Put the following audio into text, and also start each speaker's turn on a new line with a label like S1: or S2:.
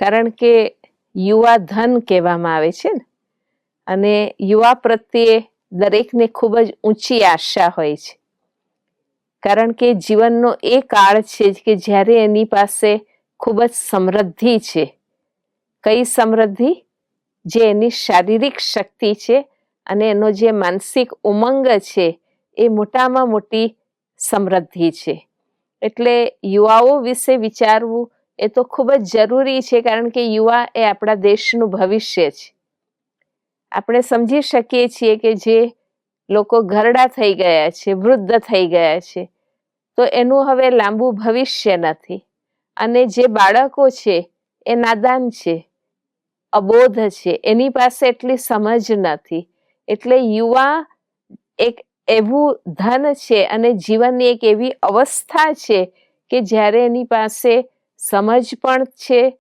S1: કારણ કે યુવા ધન કહેવામાં આવે છે ને. અને યુવા પ્રત્યે દરેકને ખૂબ જ ઊંચી આશા હોય છે. કારણ કે જીવનનો એ કાળ છે કે જ્યારે એની પાસે ખૂબ જ સમૃદ્ધિ છે. કઈ સમૃદ્ધિ? જે એની શારીરિક શક્તિ છે અને એનો જે માનસિક ઉમંગ છે એ મોટામાં મોટી સમૃદ્ધિ છે. એટલે યુવાઓ વિશે વિચારવું એ તો ખૂબ જ જરૂરી છે, કારણ કે યુવા એ આપણા દેશનું ભવિષ્ય છે. આપણે સમજી શકીએ છીએ કે જે લોકો ઘરડા થઈ ગયા છે, વૃદ્ધ થઈ ગયા છે, તો એનું હવે લાંબુ ભવિષ્ય નથી. અને જે બાળકો છે, એ નાદાન છે, અબોધ છે, એની પાસે એટલી સમજ નથી. એટલે યુવા એક એવું ધન છે અને જીવનની એક એવી અવસ્થા છે કે જ્યારે એની પાસે સમજ પણ છે.